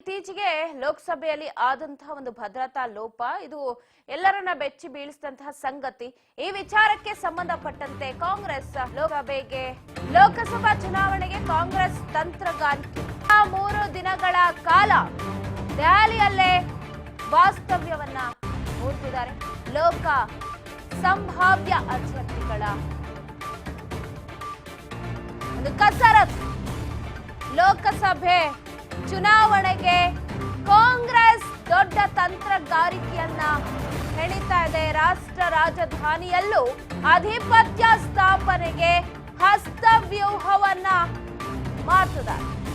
ಇತ್ತೀಚೆಗೆ ಲೋಕಸಭೆಯಲ್ಲಿ ಆದಂತಹ ಒಂದು ಭದ್ರತಾ ಲೋಪ. ಇದು ಎಲ್ಲರನ್ನ ಬೆಚ್ಚಿ ಬೀಳಿಸಿದಂತಹ ಸಂಗತಿ. ಈ ವಿಚಾರಕ್ಕೆ ಸಂಬಂಧಪಟ್ಟಂತೆ ಕಾಂಗ್ರೆಸ್ ಲೋಕಸಭೆಗೆ, ಲೋಕಸಭಾ ಚುನಾವಣೆಗೆ ಕಾಂಗ್ರೆಸ್ ತಂತ್ರಗಾರಿಕೆ. ಮೂರು ದಿನಗಳ ಕಾಲ ದೆಹಲಿಯಲ್ಲೇ ವಾಸ್ತವ್ಯವನ್ನ ಹೂಡ್ತಿದ್ದಾರೆ ಲೋಕ ಸಂಭಾವ್ಯ ಅಭ್ಯರ್ಥಿಗಳ. ಒಂದು ಕಸರತ್ ಲೋಕಸಭೆ ಚುನಾವಣೆಗೆ ಕಾಂಗ್ರೆಸ್ ದೊಡ್ಡ ತಂತ್ರಗಾರಿಕೆಯನ್ನ ಹೆಣಿತಾ ಇದೆ. ರಾಷ್ಟ್ರ ರಾಜಧಾನಿಯಲ್ಲೂ ಆಧಿಪತ್ಯ ಸ್ಥಾಪನೆಗೆ ಹಸ್ತವ್ಯೂಹವನ್ನ ಮಾಡ್ತದ.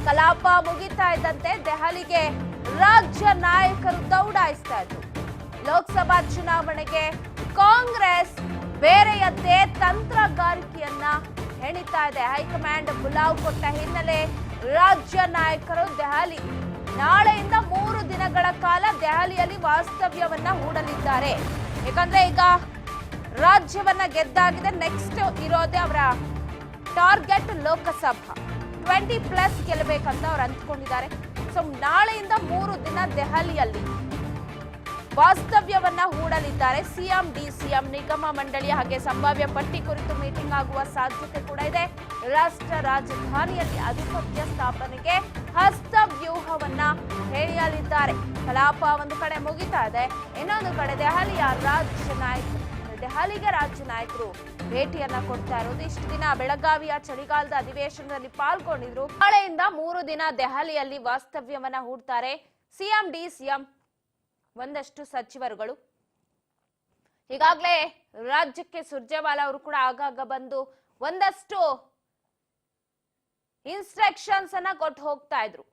ಕಲಾಪ ಮುಗಿತಾ ಇದ್ದಂತೆ ದೆಹಲಿಗೆ ರಾಜ್ಯ ನಾಯಕರು ದೌಡಾಯಿಸ್ತಾ ಇದ್ರು. ಲೋಕಸಭಾ ಚುನಾವಣೆಗೆ ಕಾಂಗ್ರೆಸ್ ಬೇರೆಯದ್ದೇ ತಂತ್ರಗಾರಿಕೆಯನ್ನ ಹೆಣಿತಾ ಇದೆ. ಹೈಕಮಾಂಡ್ ಬುಲಾವ್ ಕೊಟ್ಟ ಹಿನ್ನೆಲೆ ರಾಜ್ಯ ನಾಯಕರು ದೆಹಲಿ. ನಾಳೆಯಿಂದ ಮೂರು ದಿನಗಳ ಕಾಲ ದೆಹಲಿಯಲ್ಲಿ ವಾಸ್ತವ್ಯವನ್ನ ಹೂಡಲಿದ್ದಾರೆ. ಯಾಕಂದ್ರೆ ಈಗ ರಾಜ್ಯವನ್ನ ಗೆದ್ದಾಗಿದೆ ನೆಕ್ಸ್ಟ್ ಇರೋದೇ ಅವರ ಟಾರ್ಗೆಟ್ ಲೋಕಸಭಾ. ಟ್ವೆಂಟಿ ಪ್ಲಸ್ ಗೆಲ್ಲಬೇಕಂತ ಅವ್ರು ಅಂದ್ಕೊಂಡಿದ್ದಾರೆ. ಸೊ ನಾಳೆಯಿಂದ ಮೂರು ದಿನ ದೆಹಲಿಯಲ್ಲಿ ವಾಸ್ತವ್ಯವನ್ನ ಹೂಡಲಿದ್ದಾರೆ. ಸಿಎಂ, ಡಿಸಿಎಂ, ನಿಗಮ ಮಂಡಳಿಯ ಹಾಗೆ ಸಂಭಾವ್ಯ ಪಟ್ಟಿ ಕುರಿತು ಮೀಟಿಂಗ್ ಆಗುವ ಸಾಧ್ಯತೆ ಕೂಡ ಇದೆ. ರಾಷ್ಟ್ರ ರಾಜಧಾನಿಯಲ್ಲಿ ಆಧಿಪತ್ಯ ಸ್ಥಾಪನೆಗೆ ಹಸ್ತವ್ಯೂಹವನ್ನ ಹೇಳಲಿದ್ದಾರೆ ಕಲಾಪ ಒಂದು ಕಡೆ ಮುಗಿತಾ ಇದೆ. ಇನ್ನೊಂದು ಕಡೆ ದೆಹಲಿಯ ರಾಜ್ಯ ನಾಯಕರು ದೆಹಲಿಗೆ ರಾಜ್ಯ ನಾಯಕರು ಭೇಟಿಯನ್ನ ಕೊಡ್ತಾ ಇರೋದು. ಇಷ್ಟು ದಿನ ಬೆಳಗಾವಿಯ ಚಳಿಗಾಲದ ಅಧಿವೇಶನದಲ್ಲಿ ಪಾಲ್ಗೊಂಡಿದ್ರು. ನಾಳೆಯಿಂದ ಮೂರು ದಿನ ದೆಹಲಿಯಲ್ಲಿ ವಾಸ್ತವ್ಯವನ್ನ ಹೂಡ್ತಾರೆ. ಸಿಎಂ, ಡಿಸಿಎಂ ಒಂದಷ್ಟು ಸಚಿವರುಗಳು. ಈಗಾಗಲೇ ರಾಜ್ಯಕ್ಕೆ ಸುರ್ಜೇವಾಲಾ ಅವರು ಕೂಡ ಆಗಾಗ ಬಂದು ಒಂದಷ್ಟು ಇನ್ಸ್ಟ್ರಕ್ಷನ್ಸ್ ಅನ್ನ ಕೊಟ್ಟು ಹೋಗ್ತಾ ಇದ್ರು.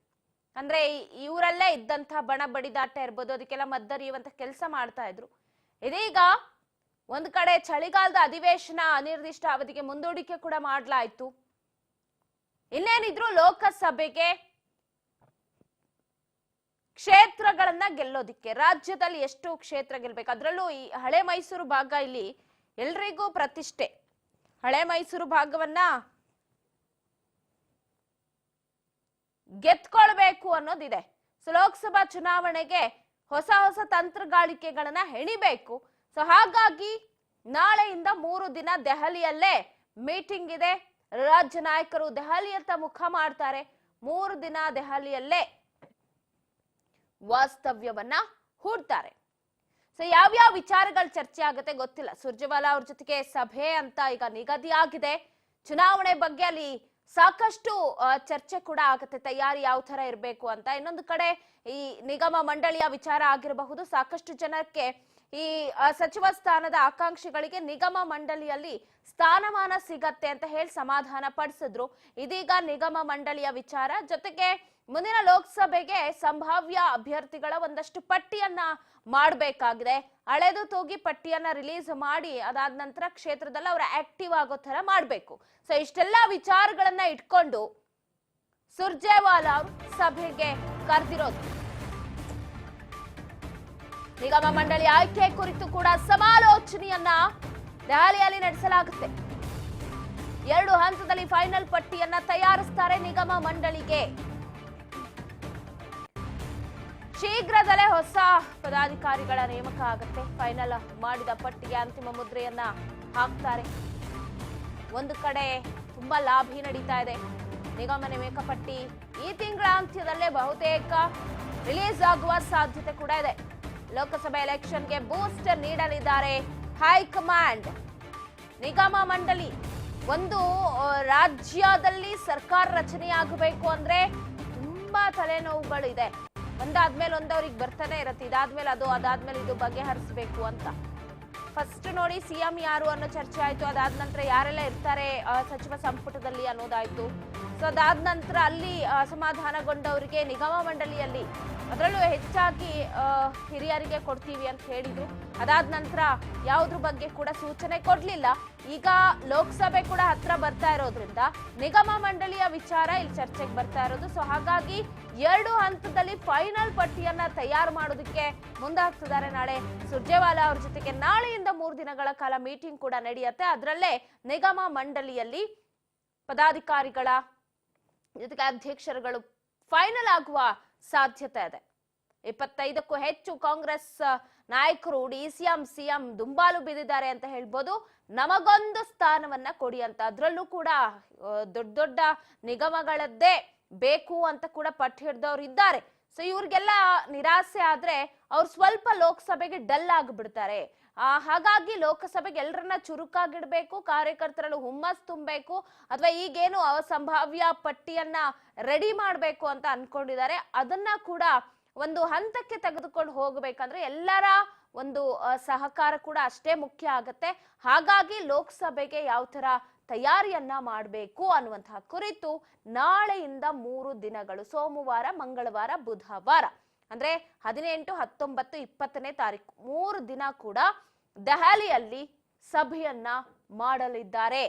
ಅಂದ್ರೆ ಇವರಲ್ಲೇ ಇದ್ದಂತ ಬಣ ಬಡಿದಾಟ ಇರ್ಬೋದು, ಅದಕ್ಕೆಲ್ಲ ಮದ್ದರಿಯುವಂತ ಕೆಲಸ ಮಾಡ್ತಾ ಇದ್ರು. ಇದೀಗ ಒಂದ್ ಕಡೆ ಚಳಿಗಾಲದ ಅಧಿವೇಶನ ಅನಿರ್ದಿಷ್ಟ ಅವಧಿಗೆ ಮುಂದೂಡಿಕೆ ಕೂಡ ಮಾಡ್ಲಾಯ್ತು. ಇನ್ನೇನಿದ್ರು ಲೋಕಸಭೆಗೆ ಕ್ಷೇತ್ರಗಳನ್ನ ಗೆಲ್ಲೋದಿಕ್ಕೆ, ರಾಜ್ಯದಲ್ಲಿ ಎಷ್ಟು ಕ್ಷೇತ್ರ ಗೆಲ್ಬೇಕು. ಅದರಲ್ಲೂ ಈ ಹಳೆ ಮೈಸೂರು ಭಾಗ ಇಲ್ಲಿ ಎಲ್ರಿಗೂ ಪ್ರತಿಷ್ಠೆ. ಹಳೆ ಮೈಸೂರು ಭಾಗವನ್ನ ಗೆದ್ಕೊಳ್ಬೇಕು ಅನ್ನೋದಿದೆ. ಸೊ ಲೋಕಸಭಾ ಚುನಾವಣೆಗೆ ಹೊಸ ಹೊಸ ತಂತ್ರಗಾರಿಕೆಗಳನ್ನ ಹೆಣಿಬೇಕು. ಸೊ ಹಾಗಾಗಿ ನಾಳೆಯಿಂದ ಮೂರು ದಿನ ದೆಹಲಿಯಲ್ಲೇ ಮೀಟಿಂಗ್ ಇದೆ. ರಾಜ್ಯ ನಾಯಕರು ದೆಹಲಿಯತ್ತ ಮುಖ ಮಾಡ್ತಾರೆ. ಮೂರು ದಿನ ದೆಹಲಿಯಲ್ಲೇ ವಾಸ್ತವ್ಯವನ್ನ ಹೂಡ್ತಾರೆ. ಸೊ ಯಾವ್ಯಾವ ವಿಚಾರಗಳು ಚರ್ಚೆ ಆಗುತ್ತೆ ಗೊತ್ತಿಲ್ಲ. ಸುರ್ಜೇವಾಲಾ ಅವ್ರ ಜೊತೆಗೆ ಸಭೆ ಅಂತ ಈಗ ನಿಗದಿ ಆಗಿದೆ. ಚುನಾವಣೆ ಬಗ್ಗೆ ಅಲ್ಲಿ ಸಾಕಷ್ಟು ಚರ್ಚೆ ಕೂಡ ಆಗುತ್ತೆ. ತಯಾರಿ ಯಾವ ತರ ಇರಬೇಕು ಅಂತ ಇನ್ನೊಂದು ಕಡೆ ಈ ನಿಗಮ ಮಂಡಳಿಯ ವಿಚಾರ ಆಗಿರಬಹುದು. ಸಾಕಷ್ಟು ಜನಕ್ಕೆ ಈ ಸಚಿವ ಸ್ಥಾನದ ಆಕಾಂಕ್ಷಿಗಳಿಗೆ ನಿಗಮ ಮಂಡಳಿಯಲ್ಲಿ ಸ್ಥಾನಮಾನ ಸಿಗತ್ತೆ ಅಂತ ಹೇಳಿ ಸಮಾಧಾನ ಪಡಿಸಿದ್ರು. ಇದೀಗ ನಿಗಮ ಮಂಡಳಿಯ ವಿಚಾರ. ಜೊತೆಗೆ ಮುಂದಿನ ಲೋಕಸಭೆಗೆ ಸಂಭಾವ್ಯ ಅಭ್ಯರ್ಥಿಗಳ ಒಂದಷ್ಟು ಪಟ್ಟಿಯನ್ನ ಮಾಡಬೇಕಾಗಿದೆ. ಹಳೆದು ತೂಗಿ ಪಟ್ಟಿಯನ್ನ ರಿಲೀಸ್ ಮಾಡಿ ಅದಾದ ನಂತರ ಕ್ಷೇತ್ರದಲ್ಲಿ ಅವರ ಆಕ್ಟಿವ್ ಆಗೋ ತರ ಮಾಡಬೇಕು. ಸೊ, ಇಷ್ಟೆಲ್ಲ ವಿಚಾರಗಳನ್ನ ಇಟ್ಕೊಂಡು ಸುರ್ಜೇವಾಲಾ ಅವರು ಸಭೆಗೆ ಕರೆದಿರೋದು ನಿಗಮ ಮಂಡಳಿ ಆಯ್ಕೆ ಕುರಿತು ಕೂಡ ಸಮಾಲೋಚನೆಯನ್ನ ದೆಹಲಿಯಲ್ಲಿ ನಡೆಸಲಾಗುತ್ತೆ. ಎರಡು ಹಂತದಲ್ಲಿ ಫೈನಲ್ ಪಟ್ಟಿಯನ್ನ ತಯಾರಿಸ್ತಾರೆ ನಿಗಮ ಮಂಡಳಿಗೆ. ಶೀಘ್ರದಲ್ಲೇ ಹೊಸ ಪದಾಧಿಕಾರಿಗಳ ನೇಮಕ ಆಗುತ್ತೆ. ಫೈನಲ್ ಮಾಡಿದ ಪಟ್ಟಿಗೆ ಅಂತಿಮ ಮುದ್ರೆಯನ್ನ ಹಾಕ್ತಾರೆ. ಒಂದು ಕಡೆ ತುಂಬಾ ಲಾಭಿ ನಡೀತಾ ಇದೆ. ನಿಗಮ ನೇಮಕ ಪಟ್ಟಿ ಈ ತಿಂಗಳ ಅಂತ್ಯದಲ್ಲೇ ಬಹುತೇಕ ರಿಲೀಸ್ ಆಗುವ ಸಾಧ್ಯತೆ ಕೂಡ ಇದೆ. ಲೋಕಸಭೆ ಎಲೆಕ್ಷನ್ಗೆ ಬೂಸ್ಟ್ ನೀಡಲಿದ್ದಾರೆ ಹೈಕಮಾಂಡ್. ನಿಗಮ ಮಂಡಳಿ ಒಂದು ರಾಜ್ಯದಲ್ಲಿ ಸರ್ಕಾರ ರಚನೆಯಾಗಬೇಕು ಅಂದ್ರೆ ತುಂಬಾ ತಲೆನೋವುಗಳು ಇದೆ ಒಂದಾದ್ಮೇಲೆ ಒಂದು ಅವ್ರಿಗೆ ಬರ್ತಾನೆ ಇರತ್ತೆ, ಇದಾದ್ಮೇಲೆ ಅದು, ಅದಾದ್ಮೇಲೆ ಇದು ಬಗೆಹರಿಸಬೇಕು ಅಂತ. ಫಸ್ಟ್ ನೋಡಿ ಸಿಎಂ ಯಾರು ಅನ್ನೋ ಚರ್ಚೆ ಆಯ್ತು, ಅದಾದ ನಂತರ ಯಾರೆಲ್ಲ ಇರ್ತಾರೆ ಸಚಿವ ಸಂಪುಟದಲ್ಲಿ ಅನ್ನೋದಾಯ್ತು. ಸೊ ಅದಾದ ನಂತರ ಅಲ್ಲಿ ಅಸಮಾಧಾನಗೊಂಡವರಿಗೆ ನಿಗಮ ಮಂಡಳಿಯಲ್ಲಿ ಅದರಲ್ಲೂ ಹೆಚ್ಚಾಗಿ ಹಿರಿಯರಿಗೆ ಕೊಡ್ತೀವಿ ಅಂತ ಹೇಳಿದ್ರು. ಅದಾದ ನಂತರ ಯಾವುದ್ರ ಬಗ್ಗೆ ಕೂಡ ಸೂಚನೆ ಕೊಡಲಿಲ್ಲ. ಈಗ ಲೋಕಸಭೆ ಕೂಡ ಹತ್ರ ಬರ್ತಾ ಇರೋದ್ರಿಂದ ನಿಗಮ ಮಂಡಳಿಯ ವಿಚಾರ ಇಲ್ಲಿ ಚರ್ಚೆಗೆ ಬರ್ತಾ ಇರೋದು. ಸೊ ಹಾಗಾಗಿ ಎರಡು ಹಂತದಲ್ಲಿ ಫೈನಲ್ ಪಟ್ಟಿಯನ್ನ ತಯಾರು ಮಾಡೋದಕ್ಕೆ ಮುಂದಾಗ್ತಿದ್ದಾರೆ. ನಾಳೆ ಸುರ್ಜೇವಾಲಾ ಅವ್ರ ಜೊತೆಗೆ ನಾಳೆಯಿಂದ ಮೂರು ದಿನಗಳ ಕಾಲ ಮೀಟಿಂಗ್ ಕೂಡ ನಡೆಯುತ್ತೆ. ಅದರಲ್ಲೇ ನಿಗಮ ಮಂಡಳಿಯಲ್ಲಿ ಪದಾಧಿಕಾರಿಗಳ ಜೊತೆಗೆ ಅಧ್ಯಕ್ಷರುಗಳು ಫೈನಲ್ ಆಗುವ ಸಾಧ್ಯತೆ ಇದೆ. ಇಪ್ಪತ್ತೈದಕ್ಕೂ ಹೆಚ್ಚು ಕಾಂಗ್ರೆಸ್ ನಾಯಕರು, ಡಿ ಸಿಎಂ ಸಿಎಂ ದುಂಬಾಲು ಬಿದ್ದಿದ್ದಾರೆ ಅಂತ ಹೇಳ್ಬೋದು. ನಮಗೊಂದು ಸ್ಥಾನವನ್ನ ಕೊಡಿ ಅಂತ. ಅದ್ರಲ್ಲೂ ಕೂಡ ದೊಡ್ಡ ದೊಡ್ಡ ನಿಗಮಗಳದ್ದೇ ಬೇಕು ಅಂತ ಕೂಡ ಪಟ್ಟು ಹಿಡ್ದವ್ರು ಇದ್ದಾರೆ. ಸೊ ಇವ್ರಿಗೆಲ್ಲ ನಿರಾಸೆ ಆದ್ರೆ ಅವ್ರು ಸ್ವಲ್ಪ ಲೋಕಸಭೆಗೆ ಡಲ್ ಆಗಿಬಿಡ್ತಾರೆ. ಆ, ಹಾಗಾಗಿ ಲೋಕಸಭೆಗೆ ಎಲ್ಲರನ್ನ ಚುರುಕಾಗಿಡ್ಬೇಕು ಕಾರ್ಯಕರ್ತರಲ್ಲಿ ಹುಮ್ಮಸ್ ತುಂಬಬೇಕು ಅಥವಾ ಈಗೇನು ಸಂಭಾವ್ಯ ಪಟ್ಟಿಯನ್ನ ರೆಡಿ ಮಾಡಬೇಕು ಅಂತ ಅನ್ಕೊಂಡಿದ್ದಾರೆ. ಅದನ್ನ ಕೂಡ ಒಂದು ಹಂತಕ್ಕೆ ತೆಗೆದುಕೊಂಡು ಹೋಗಬೇಕಂದ್ರೆ ಎಲ್ಲರ ಒಂದು ಸಹಕಾರ ಕೂಡ ಅಷ್ಟೇ ಮುಖ್ಯ ಆಗತ್ತೆ. ಹಾಗಾಗಿ ಲೋಕಸಭೆಗೆ ಯಾವ ತರ ತಯಾರಿಯನ್ನ ಮಾಡಬೇಕು ಅನ್ನುವಂತಹ ಕುರಿತು ನಾಳೆಯಿಂದ ಮೂರು ದಿನಗಳು, ಸೋಮವಾರ, ಮಂಗಳವಾರ, ಬುಧವಾರ. ಅಂದ್ರೆ ಹದಿನೆಂಟು, ಹತ್ತೊಂಬತ್ತು, ಇಪ್ಪತ್ತನೇ ತಾರೀಕು, ಮೂರು ದಿನ ಕೂಡ ದೆಹಲಿಯಲ್ಲಿ ಸಭೆಯನ್ನ ಮಾಡಲಿದ್ದಾರೆ.